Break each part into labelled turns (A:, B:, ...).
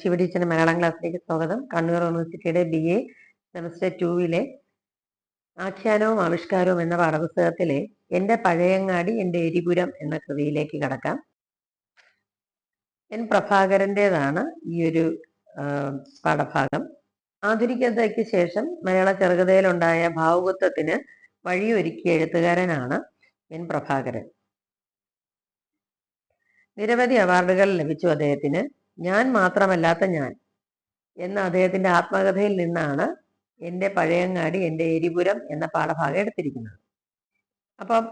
A: ശിവ ടീച്ചറിന്റെ മലയാളം ക്ലാസ്സിലേക്ക് സ്വാഗതം. കണ്ണൂർ യൂണിവേഴ്സിറ്റിയുടെ ബി എ സെമസ്റ്റർ ടൂവിലെ ആഖ്യാനവും ആവിഷ്കാരവും എന്ന പാഠപുസ്തകത്തിലെ എന്റെ പഴയങ്ങാടി എന്റെ എരിപുരം എന്ന കൃതിയിലേക്ക് കടക്കാം. എൻ പ്രഭാകരന്റേതാണ് ഈ ഒരു പാഠഭാഗം. ആധുനികതയ്ക്ക് ശേഷം മലയാള ചെറുകഥയിലുണ്ടായ ഭാവുകത്വത്തിന് വഴിയൊരുക്കിയ എഴുത്തുകാരനാണ് എൻ പ്രഭാകരൻ. നിരവധി അവാർഡുകൾ ലഭിച്ചു അദ്ദേഹത്തിന്. ഞാൻ മാത്രമല്ലാത്ത ഞാൻ എന്ന അദ്ദേഹത്തിന്റെ ആത്മകഥയിൽ നിന്നാണ് എന്റെ പഴയങ്ങാടി എന്റെ എരിപുരം എന്ന പാഠഭാഗം എടുത്തിരിക്കുന്നത്. അപ്പം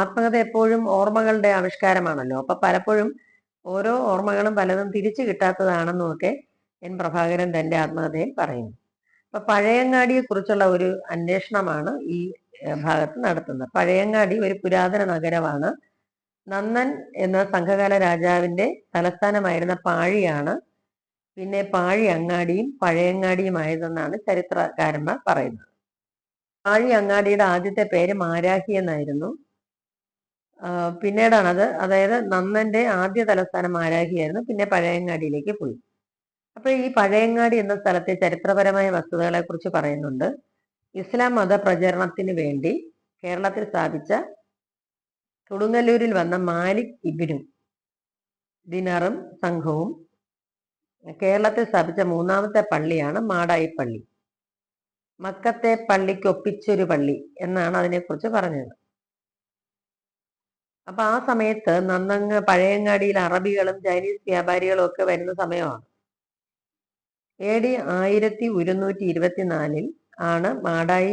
A: ആത്മകഥ എപ്പോഴും ഓർമ്മകളുടെ ആവിഷ്കാരമാണല്ലോ. അപ്പൊ പലപ്പോഴും ഓരോ ഓർമ്മകളും പലതും തിരിച്ചു കിട്ടാത്തതാണെന്നൊക്കെ എൻ പ്രഭാകരൻ തന്റെ ആത്മകഥയിൽ പറയുന്നു. അപ്പൊ പഴയങ്ങാടിയെ കുറിച്ചുള്ള ഒരു അന്വേഷണമാണ് ഈ ഭാഗത്ത് നടത്തുന്നത്. പഴയങ്ങാടി ഒരു പുരാതന നഗരമാണ് നന്നൻ എന്ന സംഘകാല രാജാവിന്റെ തലസ്ഥാനമായിരുന്ന പാഴിയാണ്. പിന്നെ പാഴി അങ്ങാടിയും പഴയങ്ങാടിയുമായതെന്നാണ് ചരിത്രകാരന്മാർ പറയുന്നത്. പാഴി അങ്ങാടിയുടെ ആദ്യത്തെ പേര് മാരാഹി എന്നായിരുന്നു. പിന്നീടാണത് അതായത് നന്നന്റെ ആദ്യ തലസ്ഥാനം മാരാഹിയായിരുന്നു. പിന്നെ പഴയങ്ങാടിയിലേക്ക് പോയി. അപ്പൊ ഈ പഴയങ്ങാടി എന്ന സ്ഥലത്തെ ചരിത്രപരമായ വസ്തുതകളെ കുറിച്ച് പറയുന്നുണ്ട്. ഇസ്ലാം മത പ്രചരണത്തിന് വേണ്ടി കേരളത്തിൽ സ്ഥാപിച്ച കൊടുങ്ങല്ലൂരിൽ വന്ന മാലിക് ഇബിനും ദിനറും സംഘവും കേരളത്തിൽ സ്ഥാപിച്ച മൂന്നാമത്തെ പള്ളിയാണ് മാടായി പള്ളി മക്കത്തെ പള്ളിക്കൊപ്പിച്ചൊരു പള്ളി എന്നാണ് അതിനെക്കുറിച്ച് പറഞ്ഞത്. അപ്പൊ ആ സമയത്ത് നന്നങ്ങ് പഴയങ്ങാടിയിൽ അറബികളും ചൈനീസ് വ്യാപാരികളും ഒക്കെ വരുന്ന സമയമാണ്. എ ഡി ആയിരത്തി ഒരുന്നൂറ്റി ഇരുപത്തിനാലിൽ ആണ് മാടായി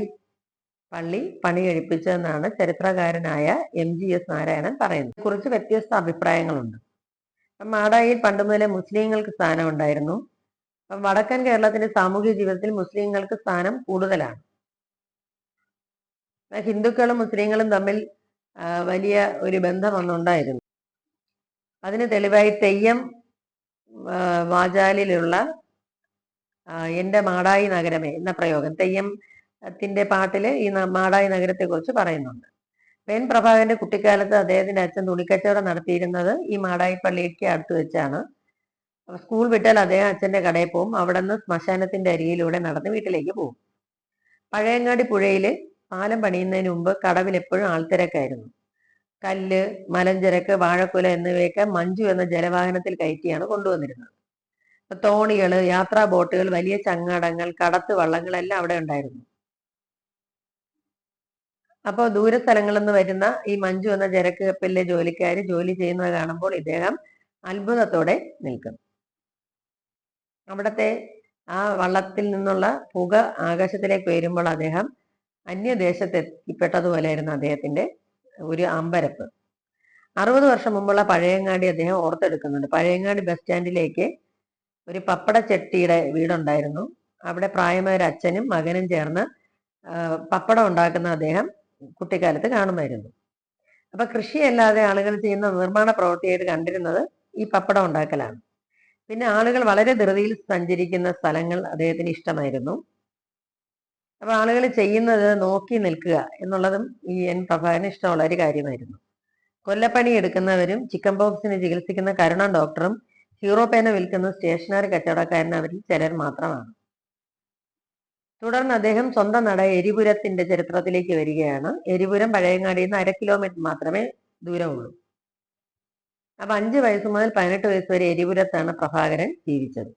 A: പള്ളി പണി കഴിപ്പിച്ചതെന്നാണ് ചരിത്രകാരനായ എം ജി എസ് നാരായണൻ പറയുന്നത്. കുറച്ച് വ്യത്യസ്ത അഭിപ്രായങ്ങളുണ്ട്. മാടായിൽ പണ്ട് മുതലേ മുസ്ലിങ്ങൾക്ക് സ്ഥാനം ഉണ്ടായിരുന്നു അപ്പം വടക്കൻ കേരളത്തിന്റെ സാമൂഹ്യ ജീവിതത്തിൽ മുസ്ലിങ്ങൾക്ക് സ്ഥാനം കൂടുതലാണ്. ഹിന്ദുക്കളും മുസ്ലിങ്ങളും തമ്മിൽ വലിയ ഒരു ബന്ധം അന്നുണ്ടായിരുന്നു. അതിന് തെളിവായി തെയ്യം വാചാലിലുള്ള എന്റെ മാടായി നഗരമേ എന്ന പ്രയോഗം. തെയ്യത്തിന്റെ പാട്ടിൽ ഈ മാടായി നഗരത്തെ കുറിച്ച് പറയുന്നുണ്ട്. പെൻ പ്രഭാകരന്റെ കുട്ടിക്കാലത്ത് അദ്ദേഹത്തിന്റെ അച്ഛൻ തുണിക്കച്ചവടം നടത്തിയിരുന്നത് ഈ മാടായി പള്ളിക്ക് അടുത്ത് വെച്ചാണ്. സ്കൂൾ വിട്ടാൽ അദ്ദേഹം അച്ഛന്റെ കടയിൽ പോകും. അവിടെ നിന്ന് ശ്മശാനത്തിന്റെ അരിയിലൂടെ നടന്ന് വീട്ടിലേക്ക് പോകും. പഴയങ്ങാടി പുഴയിൽ പാലം പണിയുന്നതിന് മുമ്പ് കടവിൽ എപ്പോഴും ആൾത്തിരക്കായിരുന്നു. കല്ല് മലഞ്ചരക്ക് വാഴക്കുല എന്നിവയൊക്കെ മഞ്ജു എന്ന ജലവാഹനത്തിൽ കയറ്റിയാണ് കൊണ്ടുവന്നിരുന്നത്. തോണികൾ യാത്രാ ബോട്ടുകൾ വലിയ ചങ്ങാടങ്ങൾ കടത്ത് വള്ളങ്ങളെല്ലാം അവിടെ ഉണ്ടായിരുന്നു. അപ്പോൾ ദൂരസ്ഥലങ്ങളിൽ നിന്ന് വരുന്ന ഈ മഞ്ജു എന്ന ചരക്ക് കപ്പലിലെ ജോലിക്കാർ ജോലി ചെയ്യുന്നത് കാണുമ്പോൾ ഇദ്ദേഹം അത്ഭുതത്തോടെ നിൽക്കും. അവിടത്തെ ആ വള്ളത്തിൽ നിന്നുള്ള പുക ആകാശത്തിലേക്ക് ഉയരുമ്പോൾ അദ്ദേഹം അന്യദേശത്ത് എത്തിപ്പെട്ടതുപോലെയായിരുന്നു അദ്ദേഹത്തിന്റെ ഒരു അമ്പരപ്പ്. അറുപത് വർഷം മുമ്പുള്ള പഴയങ്ങാടി അദ്ദേഹം ഓർത്തെടുക്കുന്നുണ്ട്. പഴയങ്ങാടി ബസ് സ്റ്റാൻഡിലേക്ക് ഒരു പപ്പട ചെട്ടിയുടെ വീടുണ്ടായിരുന്നു. അവിടെ പ്രായമായ ഒരു അച്ഛനും മകനും ചേർന്ന് പപ്പടം ഉണ്ടാക്കുന്ന അദ്ദേഹം കുട്ടിക്കാലത്ത് കാണുമായിരുന്നു. അപ്പൊ കൃഷിയല്ലാതെ ആളുകൾ ചെയ്യുന്ന നിർമ്മാണ പ്രവൃത്തിയായിട്ട് കണ്ടിരുന്നത് ഈ പപ്പടം ഉണ്ടാക്കലാണ്. പിന്നെ ആളുകൾ വളരെ ധൃതിയിൽ സഞ്ചരിക്കുന്ന സ്ഥലങ്ങൾ അദ്ദേഹത്തിന് ഇഷ്ടമായിരുന്നു. അപ്പൊ ആളുകൾ ചെയ്യുന്നത് നോക്കി നിൽക്കുക എന്നുള്ളതും ഈ എൻ പ്രഭാകരന് ഇഷ്ടമുള്ള ഒരു കാര്യമായിരുന്നു. കൊല്ലപ്പണി എടുക്കുന്നവരും ചിക്കൻ ബോക്സിനെ ചികിത്സിക്കുന്ന കരുണ ഡോക്ടറും ഹീറോ പേന വിൽക്കുന്ന സ്റ്റേഷനറി കച്ചവടക്കാരൻ അവരിൽ ചിലർ മാത്രമാണ്. തുടർന്ന് അദ്ദേഹം സ്വന്തം നട എരിപുരത്തിന്റെ ചരിത്രത്തിലേക്ക് വരികയാണ്. എരിപുരം പഴയങ്ങാടി നിന്ന് അര കിലോമീറ്റർ മാത്രമേ ദൂരമുള്ളൂ. അപ്പൊ അഞ്ച് വയസ്സ് മുതൽ പതിനെട്ട് വയസ്സ് വരെ എരിപുരത്താണ് പ്രഭാകരൻ ജീവിച്ചത്.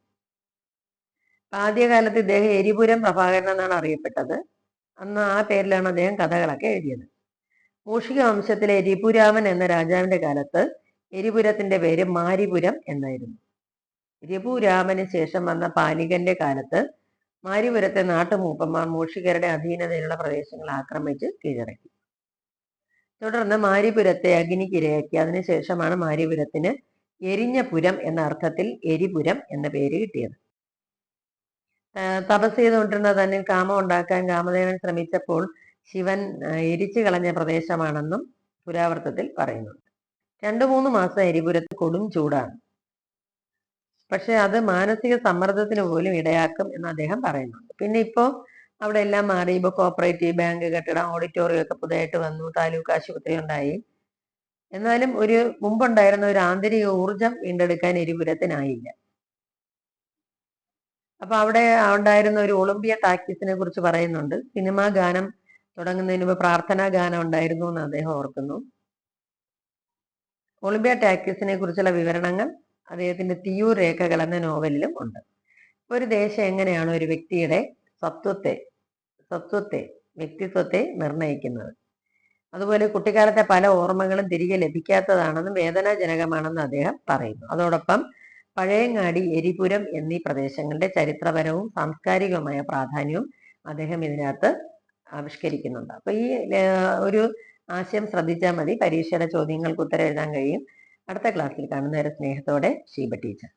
A: ആദ്യകാലത്ത് ഇദ്ദേഹം എരിപുരം പ്രഭാകരൻ എന്നാണ് അറിയപ്പെട്ടത്. അന്ന് ആ പേരിലാണ് അദ്ദേഹം കഥകളൊക്കെ എഴുതിയത്. മൂഷിക വംശത്തിലെ എരിപുരാമൻ എന്ന രാജാവിന്റെ കാലത്ത് എരിപുരത്തിന്റെ പേര് മാരിപുരം എന്നായിരുന്നു. രിപുരാമന് ശേഷം വന്ന പാലികന്റെ കാലത്ത് മാരിപുരത്തെ നാട്ടുമൂപ്പന്മാർ മൂഷികരുടെ അധീനതയിലുള്ള പ്രദേശങ്ങൾ ആക്രമിച്ച് കീഴടക്കി. തുടർന്ന് മാരിപുരത്തെ അഗ്നിക്കിരയാക്കി അതിനുശേഷമാണ് മാരിപുരത്തിന് എരിഞ്ഞപുരം എന്ന അർത്ഥത്തിൽ എരിപുരം എന്ന പേര് കിട്ടിയത്. തപസ് ചെയ്തുകൊണ്ടിരുന്ന തന്നെ കാമം ഉണ്ടാക്കാൻ കാമദേവൻ ശ്രമിച്ചപ്പോൾ ശിവൻ എരിച്ചു കളഞ്ഞ പ്രദേശമാണെന്നും പുരാവർത്തത്തിൽ പറയുന്നുണ്ട്. രണ്ടു മൂന്ന് മാസം എരിപുരത്ത് കൊടും ചൂടാണ്. പക്ഷെ അത് മാനസിക സമ്മർദ്ദത്തിന് പോലും ഇടയാക്കും എന്ന് അദ്ദേഹം പറയുന്നുണ്ട്. പിന്നെ ഇപ്പോ അവിടെ എല്ലാം മാറി. ഇപ്പൊ കോപ്പറേറ്റീവ് ബാങ്ക് കെട്ടിടം ഓഡിറ്റോറിയം ഒക്കെ പുതിയതായിട്ട് വന്നു. താലൂക്ക് ആശുപത്രി ഉണ്ടായി. എന്നാലും ഒരു മുമ്പുണ്ടായിരുന്ന ഒരു ആന്തരിക ഊർജം വീണ്ടെടുക്കാൻ ഇരുപുരത്തിനായില്ല. അപ്പൊ അവിടെ ഉണ്ടായിരുന്ന ഒരു ഒളിമ്പിയ ടാക്കീസിനെ കുറിച്ച് പറയുന്നുണ്ട്. സിനിമാ ഗാനം തുടങ്ങുന്നതിന് മുമ്പ് പ്രാർത്ഥനാ ഗാനം ഉണ്ടായിരുന്നു എന്ന് അദ്ദേഹം ഓർക്കുന്നു. ഒളിമ്പിയ ടാക്കീസിനെ കുറിച്ചുള്ള വിവരണങ്ങൾ അദ്ദേഹത്തിന്റെ തീയൂർ രേഖകൾ എന്ന നോവലിലും ഉണ്ട്. ഒരു ദേശം എങ്ങനെയാണ് ഒരു വ്യക്തിയുടെ സത്വത്തെ സത്വത്തെ വ്യക്തിത്വത്തെ നിർണയിക്കുന്നത്? അതുപോലെ കുട്ടിക്കാലത്തെ പല ഓർമ്മകളും തിരികെ ലഭിക്കാത്തതാണെന്നും വേദനാജനകമാണെന്നും അദ്ദേഹം പറയുന്നു. അതോടൊപ്പം പഴയങ്ങാടി എരിപുരം എന്നീ പ്രദേശങ്ങളുടെ ചരിത്രപരവും സാംസ്കാരികവുമായ പ്രാധാന്യവും അദ്ദേഹം ഇതിനകത്ത് ആവിഷ്കരിക്കുന്നുണ്ട്. അപ്പൊ ഈ ഒരു ആശയം ശ്രദ്ധിച്ചാൽ മതി. പരീക്ഷയുടെ ചോദ്യങ്ങൾക്ക് ഉത്തരം എഴുതാൻ കഴിയും. അടുത്ത ക്ലാസ്സിൽ കാണുന്നവരെ സ്നേഹത്തോടെ ഷീബ ടീച്ചർ